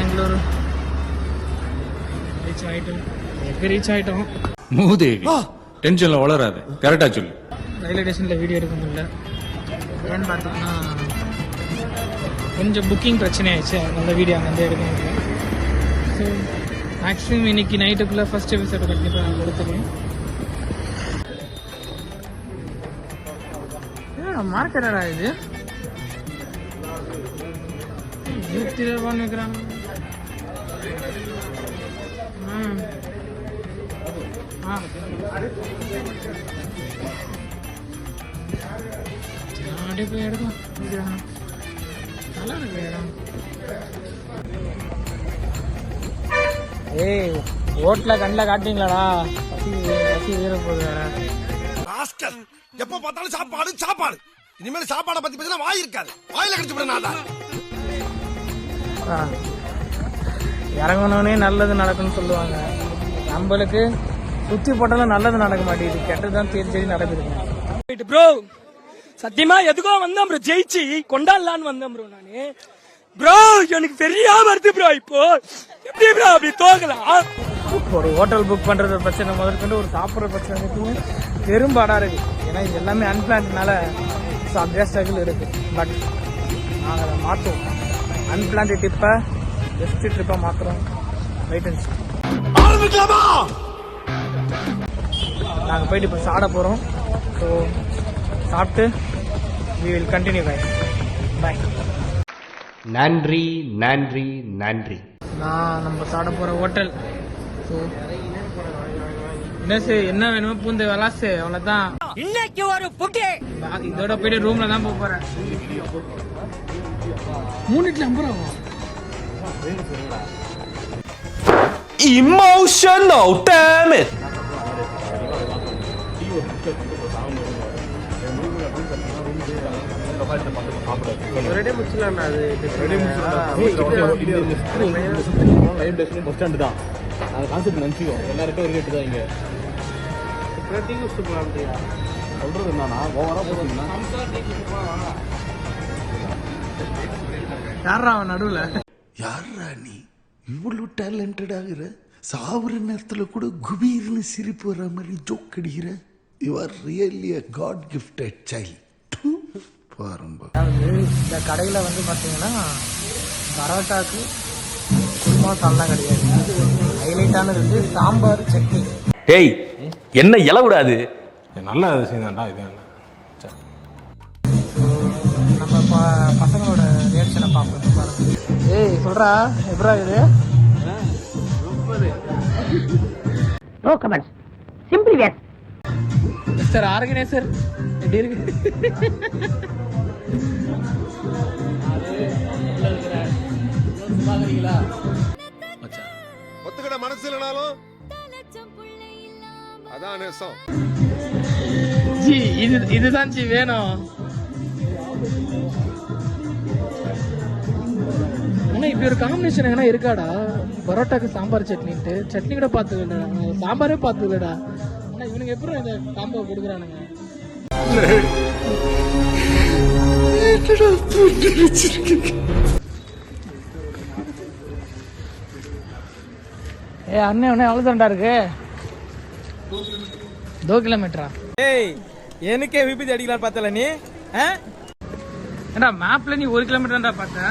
Bengaluru reach ஆகிட்டோம் எங்கே reach ஆகிட்டோம் மூதேவி டென்ஷன்ல வளராது கரெக்டா சொல்லு ரயில்வே ஸ்டேஷனில் வீடியோ எடுக்க முடியல ஏன்னு பார்த்தீங்கன்னா கொஞ்சம் புக்கிங் பிரச்சனை ஆயிடுச்சு அந்த வீடியோ அங்கேருந்து எடுக்க முடியல. ஸோ மேக்ஸிமம் இன்னைக்கு நைட்டுக்குள்ளே ஃபர்ஸ்ட் எபிசோட கண்டிப்பாக நான் கொடுத்துருவேன் மார்க்கெட்டடா இது? நூற்றி ரூபான்னு ஆ அப்படியே போய் எடுக்கலாம் நல்லா இருக்கு இடம் ஏய் ஓட்டில் கண்ணில் காட்டுறீங்களாடா பசி பசி வீர போகுது வேற எப்ப பார்த்தாலும் சாப்பாடு சாப்பாடு இனிமேல் சாப்பாடை பத்தி பேசினா வாய் இருக்காது வாயில கடிச்சு விட நான் இறங்கணுன்னே நல்லது நடக்கும்னு சொல்லுவாங்க. நம்மளுக்கு சுத்தி போட்டாலும் நல்லது நடக்க மாட்டேங்குது. கெட்டது தான் தேடி தேடி நடக்குது. ப்ரோ சத்தியமா எதுக்கோ வந்தேன் ப்ரோ ஜெயிச்சு கொண்டாடலான்னு வந்தேன் ப்ரோ நானு. ப்ரோ எனக்கு பெரியா வருது ப்ரோ இப்போ. எப்படி ப்ரோ அப்படி தோக்கலாம் ஒரு ஹோட்டல் புக் பண்றது பிரச்சனை முதற்கொண்டு ஒரு சாப்பிட்ற பிரச்சனை இருக்குன்னு பெரும்பாடா இருக்கு. ஏன்னா இது எல்லாமே அன்பிளான்ட்னால அப்படியே ஸ்ட்ரகிள் இருக்கு. பட் நாங்கள் அதை மாற்றுவோம் அன்பிளான்ட் ட்ரிப்பை பெஸ்ட் ட்ரிப்பை மாற்றுறோம் வெயிட் அண்ட் ஆரம்பிக்கலாமா நாங்கள் போயிட்டு இப்போ சாட போகிறோம் ஸோ சாப்பிட்டு we will continue bye bye நன்றி நன்றி நன்றி. நான் நம்ம சாட போகிற ஹோட்டல் ஸோ என்ன சார் என்ன வேணுமோ பூந்து விளாசு அவ்வளோதான் இன்னைக்கு ஒரு புட்டி பா- இதோட போயிட்டு ரூம்ல தான் போக போறேன். மூணு இட்லி ஐம்பது ரூபா Emotional, damn it! பஸ் தான் கான்செப்ட் கேட்டு தான் இங்கே என்னன்னா ஓவராக யாரா அவன் நடுவுல யாரா நீ? இவ்வளவு டேலண்டட் ஆகுற சாவுற நேரத்துல கூட குபீர்னு சிரிப்பு வர மாதிரி ஜோக் அடிக்கிற. You are really a god gifted child பாருங்க இந்த கடையில வந்து பாத்தீங்கன்னா பரோட்டாக்கு குருமா சால்லாம் கிடையாது. ஹைலைட்டானது வந்து சாம்பார் சட்னி. டேய் என்ன இல விடாது நல்ல விஷயம் தான்டா இது. நம்ம ப- பசங்களோட ஏய் சொல்றா எப்படா இது? No comments simply wait mister organiser எப்படி இருக்கு? ஒத்துக்கிட மனசு இல்லைனாலும் அதான் நேசம். ஜி இது இதுதான் ஜி வேணும். ஆனா இப்படி ஒரு காம்பினேஷன் எங்கன்னா இருக்காடா? பரோட்டாக்கு சாம்பார் சட்னின்ட்டு. சட்னி கூட பார்த்தது சாம்பாரே பார்த்தது இல்லடா ஆனா இவனுங்க எப்படி இந்த காம்போ கொடுக்குறானுங்க? ஏ அண்ணே அண்ணே அவ்வளோ தாண்டா இருக்கு. தோ கிலோமீட்டரா? ஏய் எனக்கே விபத்து அடிக்கலாம் பார்த்தல நீ? ஏண்டா மேப்ல நீ ஒரு கிலோமீட்டர் தான்டா பார்த்த?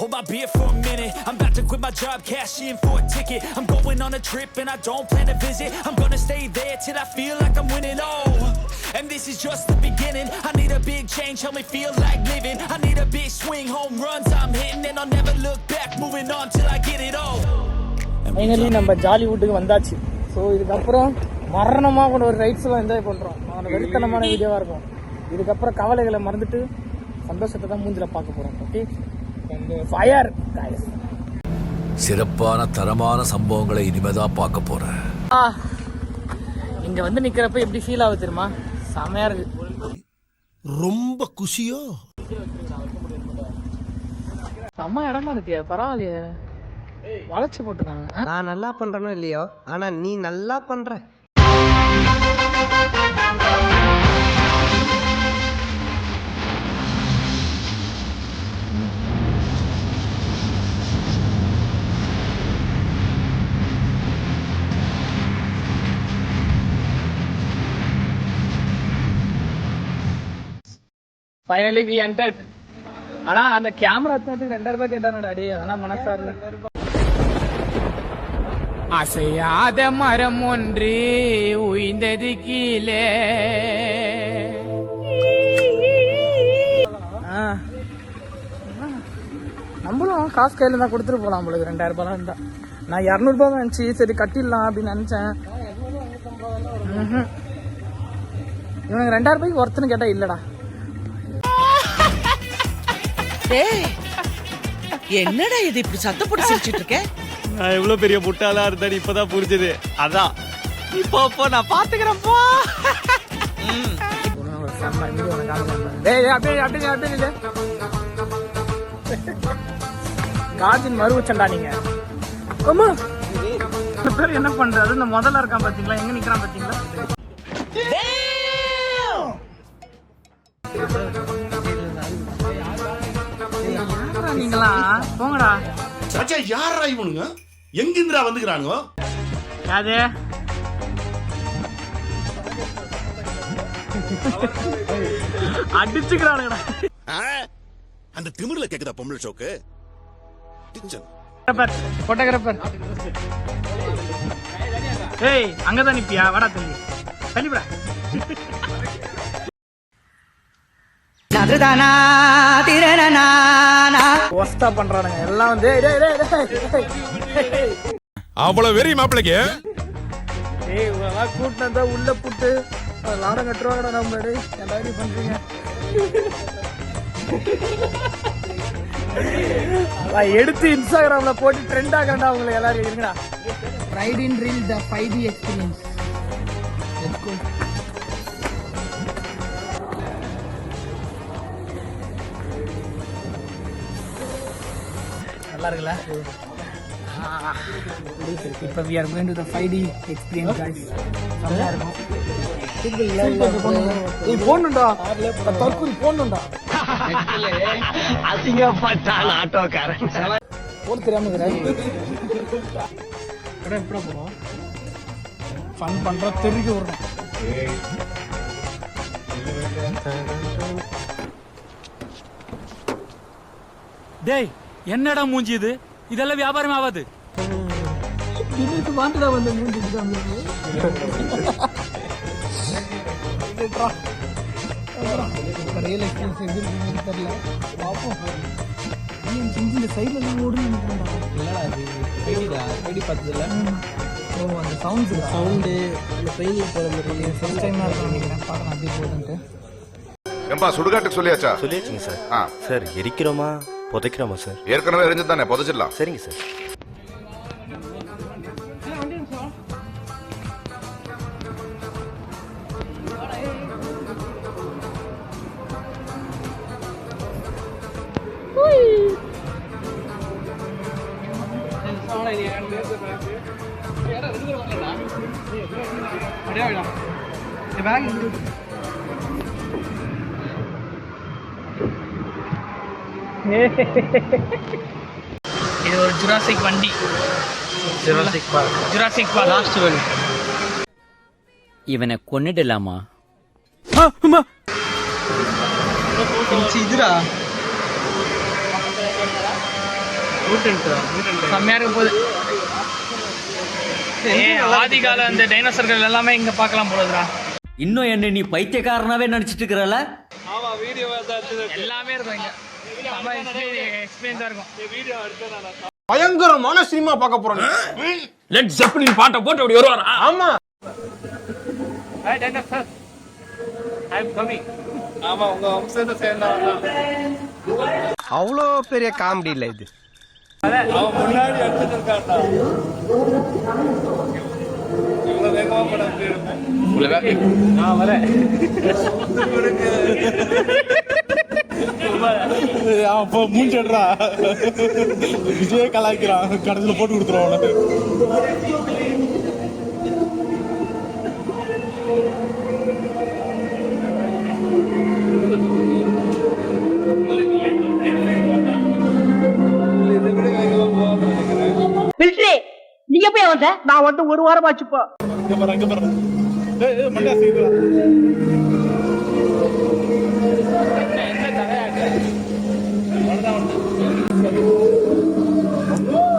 Hold my beer for a minute. I'm about to quit my job, cash in for a ticket. I'm going on a trip and I don't plan to visit. I'm gonna stay there till I feel like I'm winning. Oh, and this is just the beginning. I need a big change, help me feel like living. I need a big swing, home runs I'm hitting, and I'll never look back. Moving on till I get it all. Finally நம்ம ஜாலிவுட்டுக்கு வந்தாச்சு so இதுக்கப்புறம் மரணமாக கொண்ட ஒரு rights எல்லாம் enjoy பண்ணுறோம் அவனோட வெறித்தனமான வீடியோவாக இருக்கும் இதுக்கப்புறம் கவலைகளை மறந்துட்டு சந்தோஷத்தை தான் மூஞ்சில பார்க்க போகிறோம் ஓகே ஃபயர் சிறப்பான தரமான சம்பவங்களை இனிமேதான் பார்க்க போறேன். ஆ இங்க வந்து நிக்கிறப்ப எப்படி ஃபீல் ஆகுது தெரியுமா? செமையா இருக்கு. ரொம்ப குஷியோ? செம்ம இடமா இருக்கியா பரவாயில்லையே. வளைச்சு போட்டுருக்காங்க. நான் நல்லா பண்றேனோ இல்லையோ? ஆனா நீ நல்லா பண்ற. ஃபைனலி வி என்டர் ஆனா அந்த கேமரா எடுத்ததுக்கு ரெண்டாயிரம் ரூபாய் கேட்டானடா அடி அதெல்லாம் மனசா இல்ல அசையாத மரம் ஒன்று உயிந்தது கீழே. ஆ. நம்மளும் காசு கையில தான் கொடுத்துட்டு போலாம் உங்களுக்கு ரெண்டாயிரம் ரூபாய் இருந்தா. நான் இரநூறுபா தான் இருந்துச்சு சரி கட்டிடலாம் அப்படின்னு நினைச்சேன். இவனுக்கு ரெண்டாயிரம் ரூபாய்க்கு ஒருத்தன்னு கேட்டா இல்லடா. என்னடா இது? இப்படி சத்தம் போட்டு சிரிச்சிட்டு இருக்க? நான் எவ்வளவு பெரிய முட்டாளா இருந்தேன்னு இப்பதான் புரிஞ்சது. அதான். இப்போ இப்போ நான் பாத்துக்கிறேன்ப்பா. டேய், டேய். காஜின் மறுவச்சண்டா நீங்க. அம்மா. பேர் என்ன பண்றது? இந்த முதல்ல இருக்கான் பாத்தீங்களா? எங்க நிக்கிறான் பாத்தீங்களா? நீங்களா? போங்கடா. சச்சா யாரா இவனுங்க? எங்கிந்திரா வந்துக்கிறானுங்க? யாது அடிச்சுக்கிறானுங்கடா. அந்த திமிர்ல கேக்குதா பொம்பளை சோக்கு? போட்டோகிராஃபர் ஏய் அங்கதான் நிப்பியா? வாடா தள்ளி தள்ளிவிடா. ஒஸ்டா பண்றானுங்க. எல்லாம் வந்து. அவ்வளவு வெறி மாப்பிளைக்கு? ஏய் இவெல்லாம் கூட்டினதா உள்ள புட்டு. லாடம் கட்டுருவாங்கடா நம்ம எல்லாரும் பண்றீங்க? எடுத்து இன்ஸ்டாகிராம்ல போட்டு ட்ரெண்ட் ஆகிறா உங்களுக்கு எல்லாரும் இருங்கடா. Right in real the five D experience நல்லா இருக்குல்ல இப்போ we are going to the five D experience guys நல்லா இருக்கும். நீ போடணும்டா தற்கூரி போடணும்டா அசிங்கப்பட்டான் ஆட்டோக்காரன். போட தெரியாம கடை எப்படி போகிறோம் ஃபன் பண்ணுறோம் தெரிஞ்சு விடுறோம் டேய் என்னடா மூஞ்சி இது? இதெல்லாம் வியாபாரம் ஆகாது. மாட்டுடா வந்து மூஞ்சி ரியல் எக்ஸ்பீரியன்ஸ் எப்படி இருக்குன்னு தெரியல. பார்ப்போம் இந்த சைடில் எல்லாம் ஓடுன்னு நினைக்கிறேன் இல்லடா அது பெயிடா பெயிடி பார்த்ததுல ஓ அந்த சவுண்ட்ஸ் சவுண்டு அந்த பெயில போற மாதிரி ஃபர்ஸ்ட் டைமாக இருக்கும் நினைக்கிறேன். பார்க்கலாம் அப்படியே போகுதுன்ட்டு. ஏம்பா சுடுகாட்டுக்கு சொல்லியாச்சா? சொல்லியாச்சுங்க சார். ஆ. சார் எரிக்கிறோமா? புதைக்கிறோமா சார் ஏற்கனவே எரிஞ்சு தானே புதைச்சிடலாம். சரிங்க சார் இது ஒரு ஜுராசிக் வண்டி. Jurassic Park Jurassic Park last one இவனை கொன்னிடலாமா? இதுடா. செம்மையா இருக்க. போகுது ஆதிகால அந்த டைனோசர்கள் எல்லாமே இங்க பார்க்கலாம் போகுதுடா இன்னும் என்ன நீ பைத்தியக்காரனாவே நினைச்சிட்டு இருக்கிறல எல்லாமே இங்க. இருக்கும் பயங்கரமான சினிமா பார்க்க போறோம். லெட் ஜெப்பலின் பாட்டை போட்டு அப்படி வருவாரா? ஆமா. அவ்வளோ பெரிய காமெடி இல்லை இது. அப்போ மூஞ்சடுறா. விஜய் கலாய்க்கிறான். கடைசியில் போட்டு கொடுத்துருவான் உனக்கு நீங்க போய் வந்த? நான் வந்து ஒரு வாரம் ஆச்சுப்பா இங்க பாரு அங்க பாரு. ஏய், ஏய், மண்டா சீக்கிரம்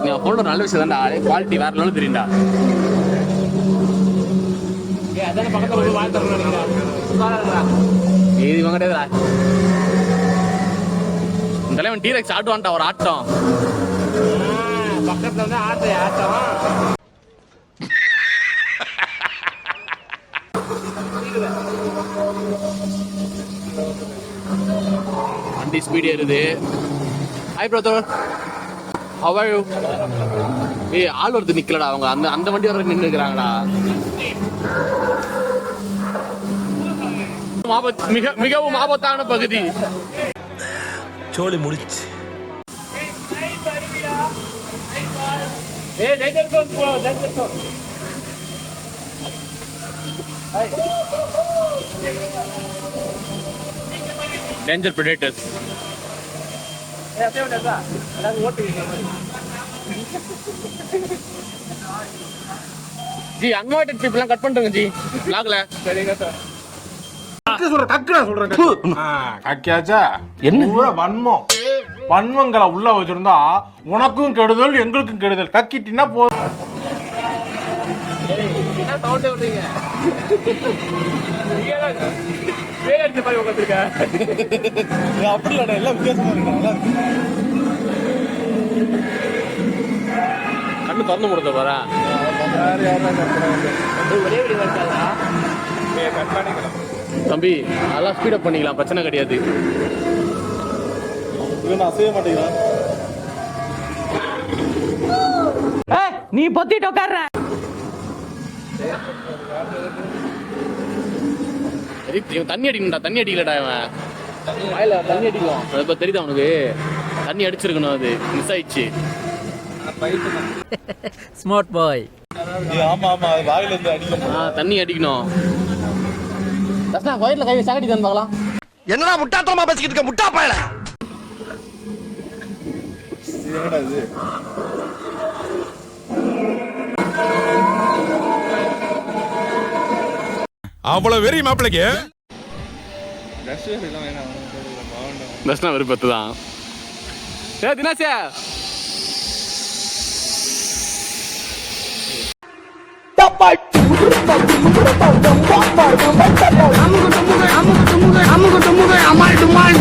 நீ போன நல்ல விஷயம் தான்டா. குவாலிட்டி வேற லெவலில் தெரியும்டா. இது இவங்க கிடையாதுடா இந்த தலைவன் டீரெக்ஸ் ஆட்டுவான்டா ஒரு ஆட்டம். பக்கத்துல வந்து ஆட்ட ஆட்டம். வண்டி ஸ்பீடு ஏறுது. Hi brother how are you ஏய் ஆள் ஒருத்தர் நிக்கலடா. அவங்க அந்த அந்த வண்டி வர நின்று இருக்கிறாங்கடா மிக மிகவும் ஆபத்தான பகுதி. சோழி முடிச்சு. ஏய் போ டேஞ்சர் பிரெடேட்டர்ஸ் ஏய் அப்படியே விடாதா அதாவது ஓட்டுவீங்க ஜி அன்வான்டட் பீப்புள்லாம் கட் பண்ணுறேங்க ஜி. லாக்ல சரிங்க சார் கக்கியாச்சா? என்ன? வன்மம். வன்மங்களை உள்ள வச்சிருந்தா உனக்கும் கெடுதல் எங்களுக்கும் கெடுதல். கக்கிட்டினா போதும் என்ன மாதிரி உட்காந்துருக்க. அப்படி இல்லடா எல்லாம் வித்தியாசமா இருக்கு நல்லா இருக்கு. கண்ணு திறந்து முடுத்த பாரா. ஒரே தம்பி அதெல்லாம் ஸ்பீடப் பண்ணிக்கலாம் பிரச்சனை கிடையாது. இவன் அசைய மாட்டேங்கிறான் நீ பொத்திட்டு உட்கார்ற. இவன் தண்ணி அடிக்கணும்டா தண்ணி அடிக்கலடா இவன். வாயில தண்ணி அடிக்கலாம். அது இப்ப தெரியுதா அவனுக்கு தண்ணி அடிச்சிருக்கணும் அது மிஸ் ஆயிடுச்சு. ஸ்மார்ட் பாய் ஆமா ஆமா வாயில இருந்து அடிக்கும் ஆ தண்ணி அடிக்கணும். தஸ்னா வயிறுல கை சாகடி தான் பார்க்கலாம். என்னடா முட்டாத்தனமா பேசிக்கிட்டு இருக்க முட்டா பயல. இது என்னடா இது? அவ்வளவு வெறி மாப்பிளைக்கு தஸ்னா விருப்பத்து தான் ஏ தினாசியா அமுக டுமுக அமுக டுமுக அமால் டுமால்